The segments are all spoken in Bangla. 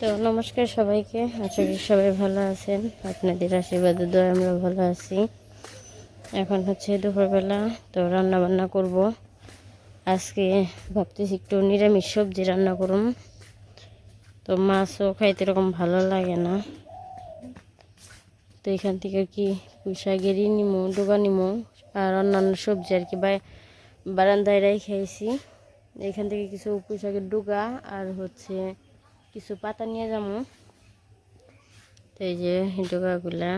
তো নমস্কার সবাইকে। আশা করি সবাই ভালো আছেন। আপনাদের আশীর্বাদে দয় আমরা ভালো আছি। এখন হচ্ছে দুপুরবেলা, তো রান্না বান্না করব। আজকে ভাবতেছি একটু নিরামিষ সবজি রান্না করুন তো মাছও খাইতে এরকম ভালো লাগে না। তো এখান থেকে কি পুঁইশাকেরই নিমো ডোকা নিমো আর অন্যান্য সবজি আর কি বারান্দায় রাই খাইছি এখান থেকে কিছু পুঁইশাকের ডুগা আর হচ্ছে কিছু পাতা নিয়ে যাব। তো এই যে ডোকাগুলা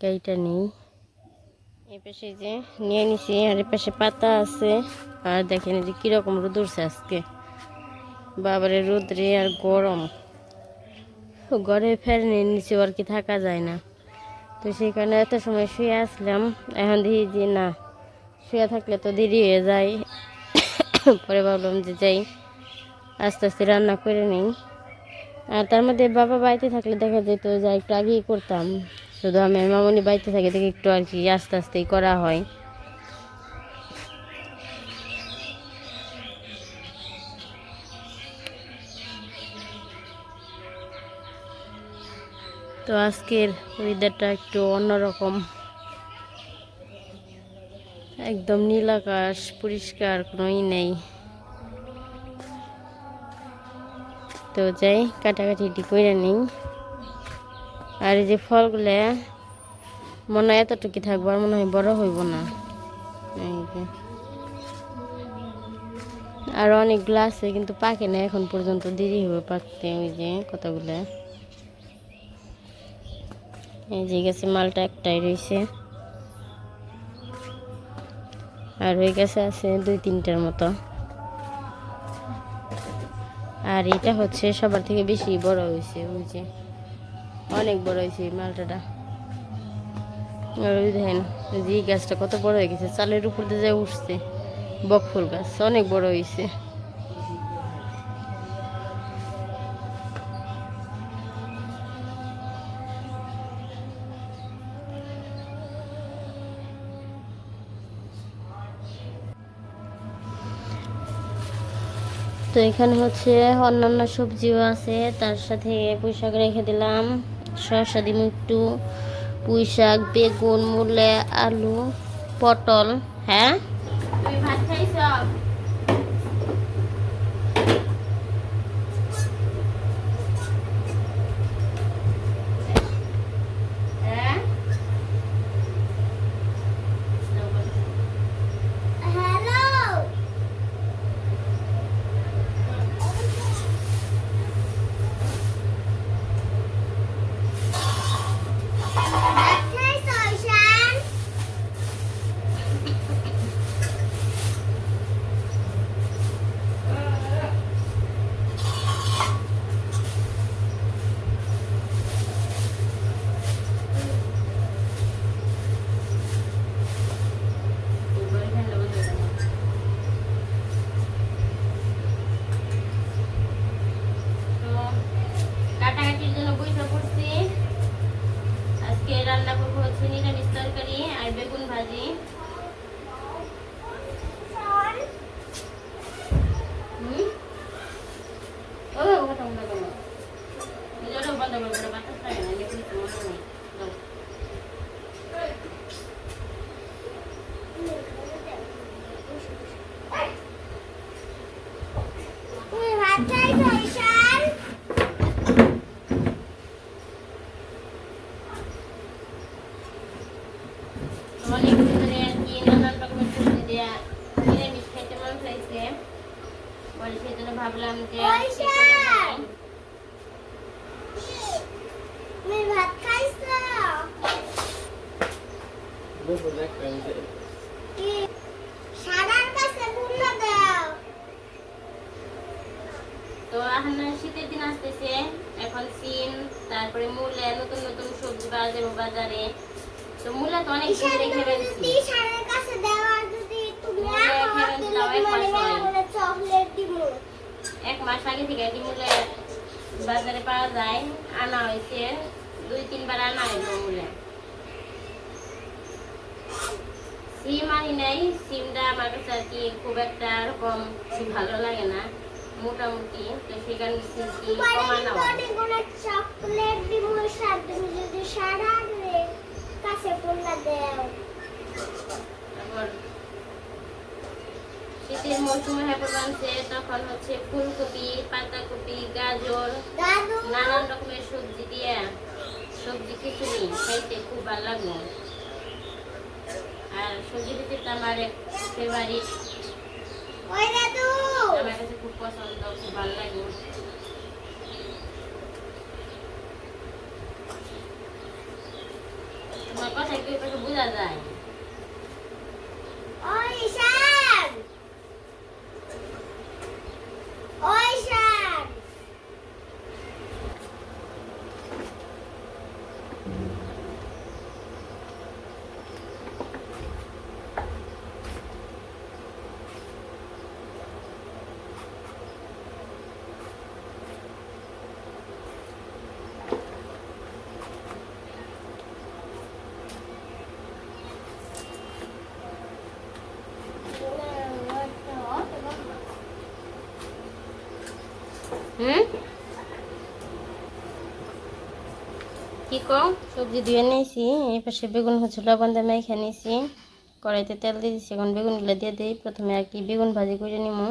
কেইটা নেই। এই পাশে যে নিয়ে নিছি, আর এই পাশে পাতা আছে। আর দেখেন যে কীরকম রোদ উঠছে আজকে। বাবারে রোদ্রে আর গরম। ঘরে ফের নিচে আর কি থাকা যায় না। তো সেই কারণে এত সময় শুয়ে আসলাম। এখন দেখি যে না, শুয়ে থাকলে তো দেরি হয়ে যায়। পরে ভাবলাম যে যাই, আস্তে আস্তে রান্না করে নিই। আর তার মধ্যে বাবা বাড়িতে থাকলে দেখা যেত যা একটু আগেই করতাম। শুধু আমি মামনি বাড়িতে থাকি দেখে একটু আর কি আস্তে আস্তেই করা হয়। তো আজকের ওয়েদারটা একটু অন্যরকম। একদম নীল আকাশ, পরিষ্কার, কোনোই নেই। তো যাই, কাটাকাটি করে নিই। আর এই যে ফলগুলো, মনে হয় এতটুকু থাকব, আর মনে হয় বড় হইব না। আর অনেকগুলো আছে, কিন্তু পাকে না এখন পর্যন্ত, দেরি হবে পাকতে, ওই যে কতগুলো। এই যে গেছে, মালটা একটাই রয়েছে আর ওই গাছে আছে দুই তিনটার মতো। আর এটা হচ্ছে সবার থেকে বেশি বড় হয়েছে, ওই যে অনেক বড় হয়েছে মালটাটা। আর দেখেন, যে গাছটা কত বড় হয়ে গেছে, চালের উপর দিয়ে যা উঠছে, বকফুল গাছ, অনেক বড় হয়েছে। তো এখানে হচ্ছে অন্যান্য সবজিও আছে, তার সাথে পুঁই শাক রেখে দিলাম। শসা দিম একটু, পুঁই শাক, বেগুন, মূলে, আলু, পটল হ্যাঁ তুমি ভাত খাইছ হ্যাঁ হ্যালো Hey, Sunshine. তো কাটাকাটির জন্য বইসা পড়ছি আজকে রান্না করব হচ্ছে নিরামিষ তরকারি আর বেগুন ভাজি হুম? ও, ওটা বন্ধ করো। এই যে ওটা বন্ধ করো, ওটা বাতাস লাগে না, এমনি কিছু মনে নেই। দাও। তুমি ভাত খাইছো, ঈশান? অনেক দিন ধরে আর কি নানান রকমের সবজি দেয়া নিরামিষ খাইতে মন চাইছে পরে সেই জন্য ভাবলাম যে আজকে করে খাই। তুমি ভাত খাইছো? কি? সারার কাছে পূর্ণ দাও। তো এখন শীতের দিন আসতেছে। এখন সিম তারপরে মূলা নতুন নতুন সবজি পাওয়া যাবে বাজারে। তো মূলা তো অনেক রেখে ফেলছি। কাছে এক মাস। বলে চকলেট দিবো। এক মাস আগে থেকে কি মূলা বাজারে পাওয়া যায়। আনা হয়েছে। দুই তিনবার আনা হয়েছে মূলা। সিম আনি নাই। সিমটা আমার কাছে আর কি খুব একটা এরকম ভালো লাগে না মোটামুটি। তো সেখানে সিম কমানো চকলেট দিব সার যদি সারার কাছে ফুলটা দেও। তারপর শীতের মৌসুমে হ্যাপে বানছে তখন হচ্ছে ফুলকপি পাতাকপি গাজর নানান রকমের সবজি দিয়ে সবজি খিচুড়ি খাইতে খুব ভালো লাগল। সবজি খিচুড়ি তো আমার ফেভারিট ওই দাদু আমার কাছে খুব পছন্দ খুব ভালো লাগে তোমার কথা কি একটু বোঝা যায় ওই সার ওই সার হুম? কি সবজি ধুয়ে নিয়েছি, এই বেগুন হচ্ছে লবণ দিয়ে মেখে নিয়েছি। কড়াইতে তেল দিয়ে দিচ্ছি এখন বেগুনগুলো দিয়ে দিই। প্রথমে আর কি বেগুন ভাজি করে নিবো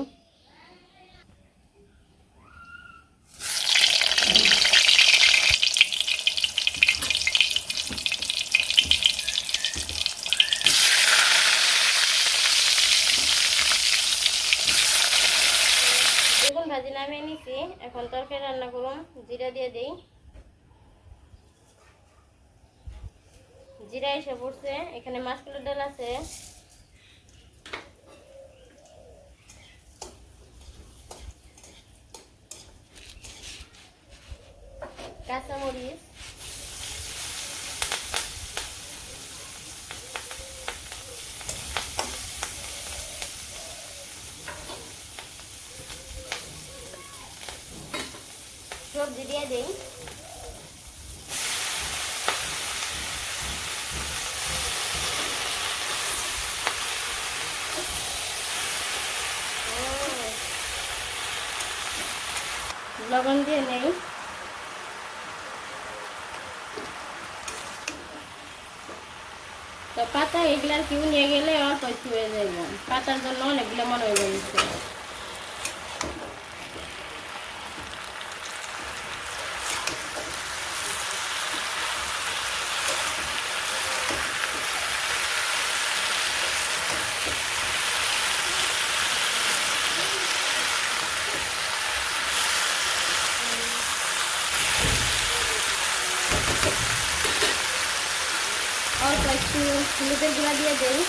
বেগুন ভাজি নামিয়ে নিছি এখন তরকারি রান্না করুন জিরা দিয়ে দিই। জিরা এসে পড়ছে। এখানে মাছকুলের ডাল আছে কাঁচামরিচ সবজি দিয়ে দিই লবণ দিয়ে নেই। তো পাতা এগুলার কিউ নিয়ে গেলে অল্প হয়ে যাবে পাতার জন্য অনেকগুলো মনে হয়ে যাচ্ছে অল্প একটু হলুদের গুঁড়া দিয়ে দেই।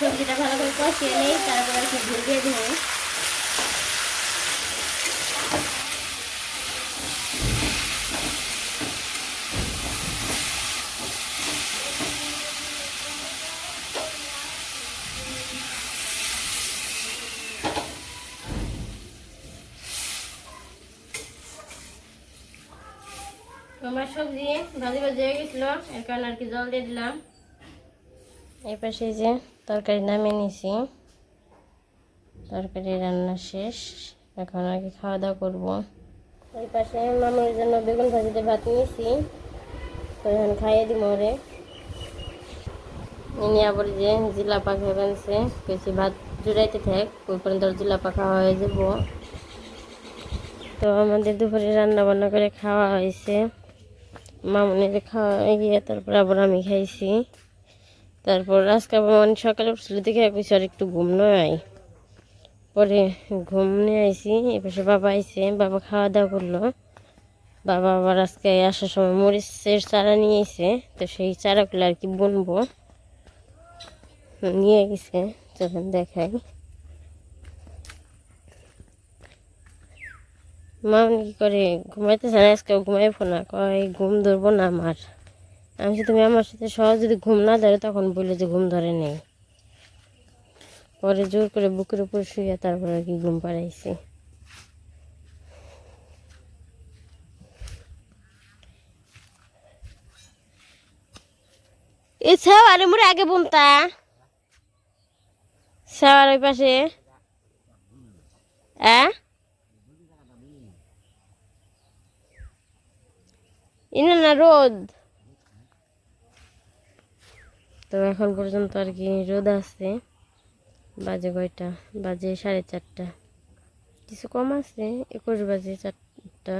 সবজিটা ভালো করে কষিয়ে নেই তারপর একটু ঝোল দিয়ে দিব। আমার সবজি ভাজি ভাজি হয়ে গেছিল। এর কারণে আর কি জল দিয়ে দিলাম। এই পাশে যে তরকারি নামিয়ে নিছি। তরকারি রান্না শেষ। এখন আর কি খাওয়া দাওয়া করব। এই পাশে মামার জন্য বেগুন ভাজিতে ভাত নিয়েছি। তো এখন খাইয়ে দিব ওরে। ইনি আবার যে জিলা পাখা বানছে কেছি ভাত জুড়াইতে থাক, ওই পর্যন্ত জিলা পাখা হয়ে যাব। তো আমাদের দুপুরে রান্না বান্না করে খাওয়া হয়েছে। মামুনির খাওয়া গিয়ে তারপর আবার আমি খাইছি। তারপর আজকে মানে সকালে উঠছিল দেখে কইছি, আর একটু ঘুম নয় পরে ঘুম নিয়ে আইছি এপাশে বাবা আইসে বাবা খাওয়া দাওয়া করল। বাবা আবার আজকে আসার সময় মরিচের চারা নিয়ে এসে তো সেই চারাগুলো আর কি বুনবো। নিয়ে গেছে যখন দেখাই। মা কি করে, ঘুমাইতেছে না আজকে ঘুমাইব না। কয়, ঘুম ধরবো না আমার। আমি তুমি আমার সাথে সহজ যদি ঘুম না ধরে, তখন বলে যে ঘুম ধরে নেই। পরে জোর করে বুকের উপর শুয়ে তারপরে কি ঘুম পাড়াইছি। এই সাওয়ারে আগে বুনতা। সাওয়ার ওই পাশে। হ্যাঁ ইনা না রোদ তো এখন পর্যন্ত আর কি রোদ আছে। বাজে কয়টা? বাজে সাড়ে চারটা। কিছু কম আছে? একুশ বাজে চারটা।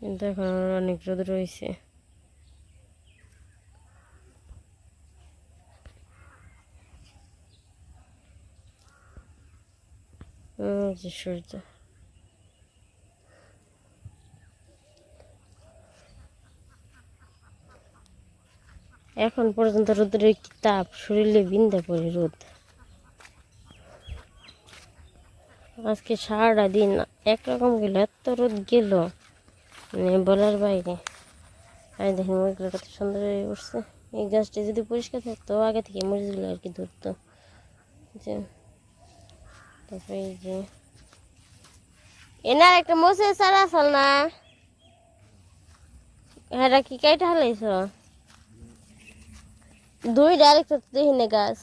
কিন্তু এখন অনেক রোদ রয়েছে। সূর্য। এখন পর্যন্ত রোদের তাপ শরীরে বিন্দা পড়ে রোদ। আজকে সারাটা দিন একরকম গেল, এত রোদ গেল। মানে বলার বাইরে। আর দেখেন মরিচগুলো কত সুন্দর হয়ে উঠছে। এই গাছটি যদি পরিষ্কার থাকতো, আগে থেকে মরিচগুলো আর কি ধরতো। যে, তারপরে এই যে। এনার একটা মোষের চারা আসল না। হ্যাঁ কি কাইটা হালাইছ? দুই ডাইরেক্ট দেখি না গাছ।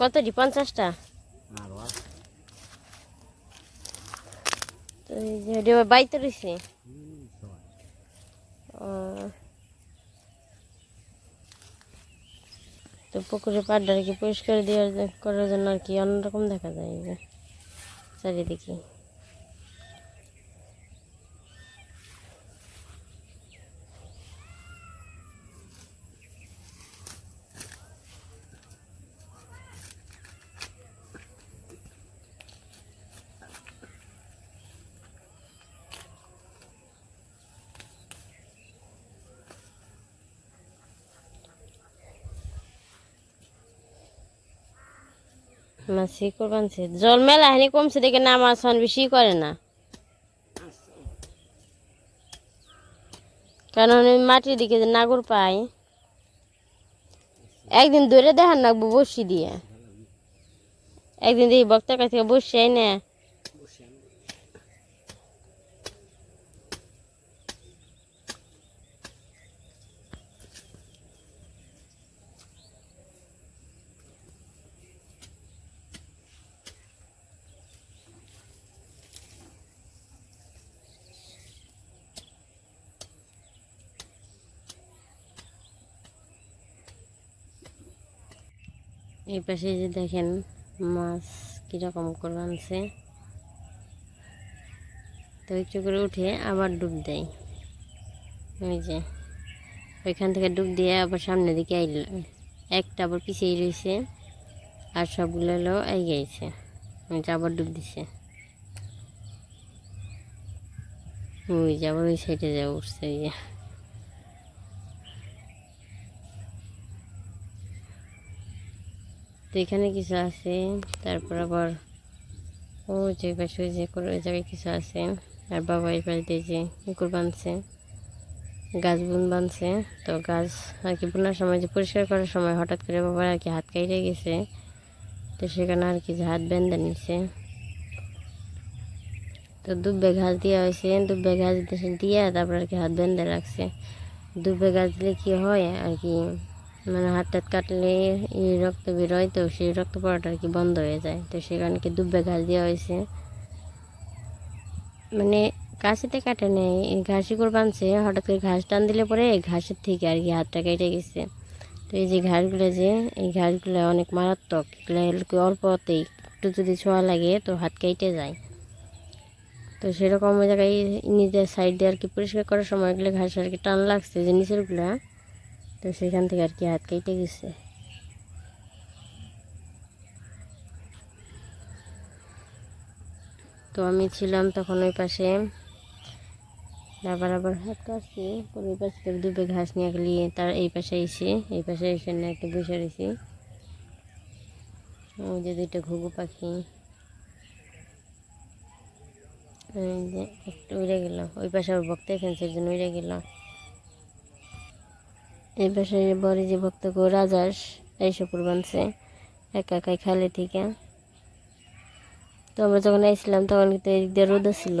কতটি পঞ্চাশটা? তো এই যে ওটা বাইতে রয়েছে? ও। তো পুকুরে পাড়টাকে পরিষ্কার দেওয়ার করার জন্য আর কি অন্যরকম দেখা যায় যে চারিদিকে। মাছ শিকড় বানছে জল মেলা হানি কমছে দেখে না মাছ এখন বেশি করে না। কারণ আমি মাটির দিকে যে নাগর পাই, একদিন ধরে দেখান রাখব বসি দিয়ে। একদিন দেখি বক্তার কাছ থেকে বসি না এই পাশে যে দেখেন মাছ কীরকম করে আনছে তো একটু করে উঠে আবার ডুব দেয়। ওই যে, ওইখান থেকে ডুব দিয়ে আবার সামনের দিকে আইল একটা আবার পিছিয়ে রয়েছে আর সবগুলো হলো গেছে। ওই যে আবার ডুব দিছে। ওই যে আবার ওই সাইডে যা উঠছে। ওই যে তো এখানে কিছু আছে, তারপর আবার ও যে পাশে যে করে ওই জায়গায় কিছু আছে, আর বাবা এই পাশে দিয়ে যে কুকুর বাঁধছে গাছ বুন বাঁধছে তো গাছ আর কি বোনার সময় যে পরিষ্কার করার সময় হঠাৎ করে বাবার আর কি হাত কাইটে গেছে, তো সেখানে আর কি যে হাত বেঁধে নিছে। তো দুব্বে ঘাস দেওয়া হয়েছে, দুব্বে ঘাস দিয়ে, তারপর আর কি হাত বেঁধে রাখছে। দুব্বে গাছ দিলে কি হয় আর কি মানে হাত টাত কাটলে এই রক্ত বেরোয় তো সেই রক্ত পড়াটা আর কি বন্ধ হয়ে যায়। তো সেখানে কি দুব্বে ঘাস দেওয়া হয়েছে। মানে কাশিতে কাটে নেই ঘাসি করে হঠাৎ করে ঘাস টান দিলে পরে ঘাসের থেকে আর কি হাতটা কেটে গেছে। তো এই যে ঘাসগুলো যে, এই ঘাসগুলো অনেক মারাত্মক, এগুলো অল্পতেই একটু যদি ছোঁয়া লাগে তো হাত কেটে যায়। তো সেরকম ওই জায়গায় নিজের সাইড দিয়ে আর কি পরিষ্কার করার সময় এগুলো ঘাস আর কি টান লাগছে যে নিচেরগুলা। তো সেখান থেকে আর কি হাত কেটে গেছে। তো আমি ছিলাম তখন ওই পাশে। আবার আবার হাত পরে ওই পাশে দুবে ঘাস নিয়ে গেলি, তার এই পাশে এসে এই পাশে এসে না একটা বসে রয়েছি ওই যে দুইটা ঘুঘু পাখি। একটু উড়ে গেল। ওই পাশে আবার ভক্ত এখানছে জন্য উড়ে গেল। এই পাশে বড় যে ভক্ত গো রাজাস এই শুকুর বানছে একা একাই খালে থেকে তো আমরা যখন আইছিলাম, তখন কিন্তু এই দিক দিয়ে রোদ ছিল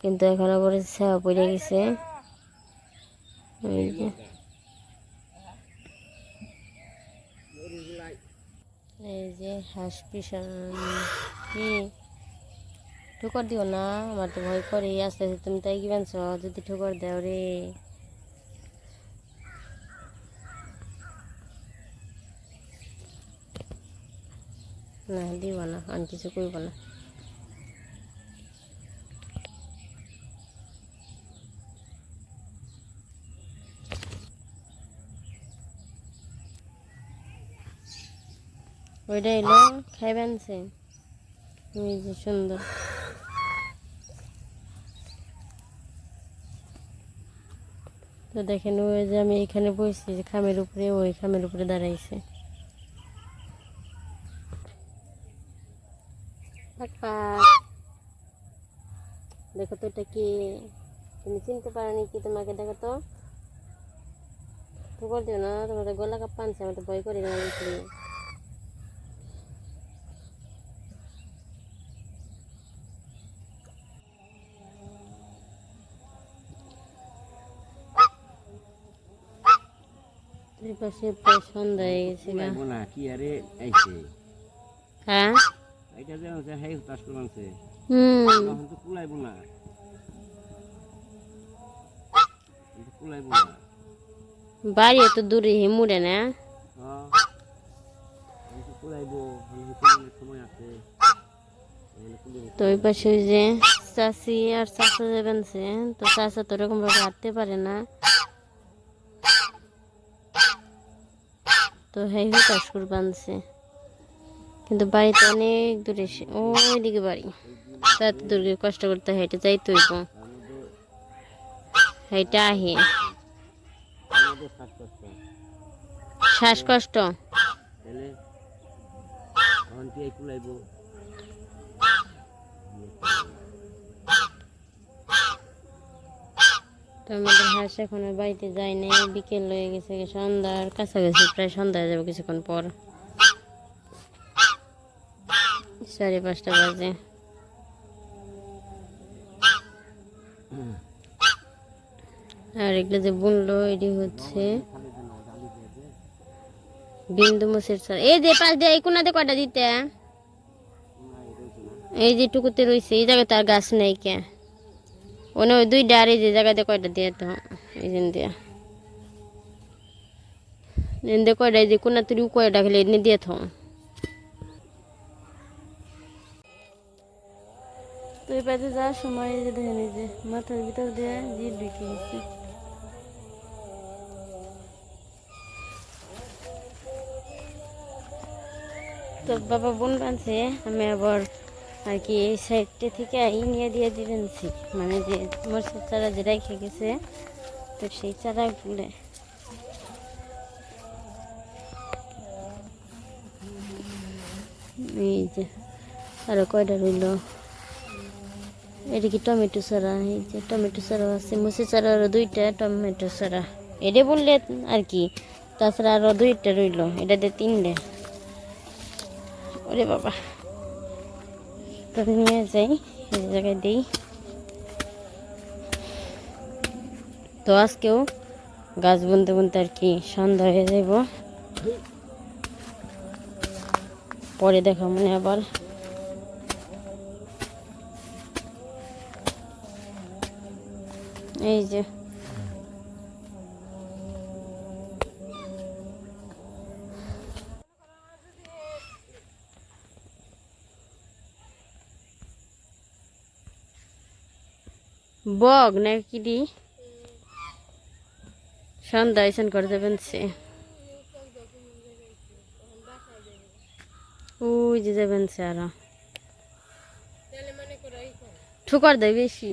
কিন্তু এখন আবার ছায়া পড়ে গেছে। এই যে হাঁস পিছন। কি? ঠুকর দিও না, আমার তো ভয় করে। আস্তে আস্তে তুমি তাই কি বানছ? যদি ঠুকর দাও রে। না, দিব না, আর কিছু করব না। ওইটা এলো খাইবেন সে সুন্দর। তো দেখেন, ওই যে আমি এখানে বসছি যে খামের উপরে, ওই খামের উপরে দাঁড়াইছে। পাক পাক। দেখো তো এটা কি তুমি চিনতে পারোনি কি তোমাকে দেখো তো তো করে দিও না তোমার তো গলা কাপ পানছে আমার তো ভয় করে তোমার দেখলে এই পাশে প্রায় সন্ধ্যা হয়ে গেছে গা। কুলাইবো না কি আরে আইছে হ্যাঁ এটা যে আছে হাই তখন তো কুলাইবো না। কুলাইবো না। বাড়ি দূরে না? হ্যাঁ। কুলাইবো আমি কুলানোর সময় আছে। তো ওই পাশে ওই যে চাষি আর চাষা যাবেন সে তো চাষা তো ওরকম ভাবে হাঁটতে পারে না। তো হ্যাঁ হতাশ করে বানছে কিন্তু বাড়িতে অনেক দূরে ওইদিকে বাড়ি। তা এত দূর গিয়ে কষ্ট করতে হেঁটে যাইতে হইব। তার হেঁটে আহে। শ্বাসকষ্ট। আমাদের হাঁস এখনও বাড়িতে যায় নাই। বিকেল হয়ে গেছে, সন্ধ্যার কাছাকাছি প্রায় সন্ধ্যা যাবে কিছুক্ষণ পর। সাড়ে পাঁচটা বাজে। আর এগুলো যে বুনলো এটি হচ্ছে বিন্দু মুসের স্যার এই যে পাশ দিয়ে এই কোনাতে কয়টা দিতে? এই যে টুকুতে রয়েছে এই জায়গায় তার গাছ নেই কে। ওনে ওই দুই ডারে যে জায়গাতে কয়টা দিয়ে তো, এই দিন দিয়া। এনে কয়টা, এই যে কোনা তুই কয়টা খেলে এনে দিয়ে থাও। তো এই পাশে যাওয়ার সময় যে দেখেন যে মাথার ভিতর দিয়ে জিপ ঢুকে গেছে। তো বাবা বোন বানছে আমি আবার আর কি এই সাইডটা থেকে এই নিয়ে দিয়ে দিবেনছি মানে যে মরসের চারা যে রেখে গেছে, তো সেই চারা চারাগুলো এই যে আরও কয়টা রইল? এটা কি টমেটো চারা, এই যে টমেটো চারা আছে মুসি চারা আরও দুইটা, টমেটো চারা। এটা বললে আর কি, তাছাড়া আরও দুইটা রইল এটাতে তিনটে। ওরে বাবা। তো নিয়ে যাই এই জায়গায় দিই। তো আজকেও গাছ বুনতে বুনতে আর কি সন্ধ্যা হয়ে যাব পরে দেখা মনে আবার। এই যে। বগ না কি দি সন্ধ্যা এসন করে দেবেন সে। ওই যে যাবেন সে আরও। ঠুকর দেয় বেশি।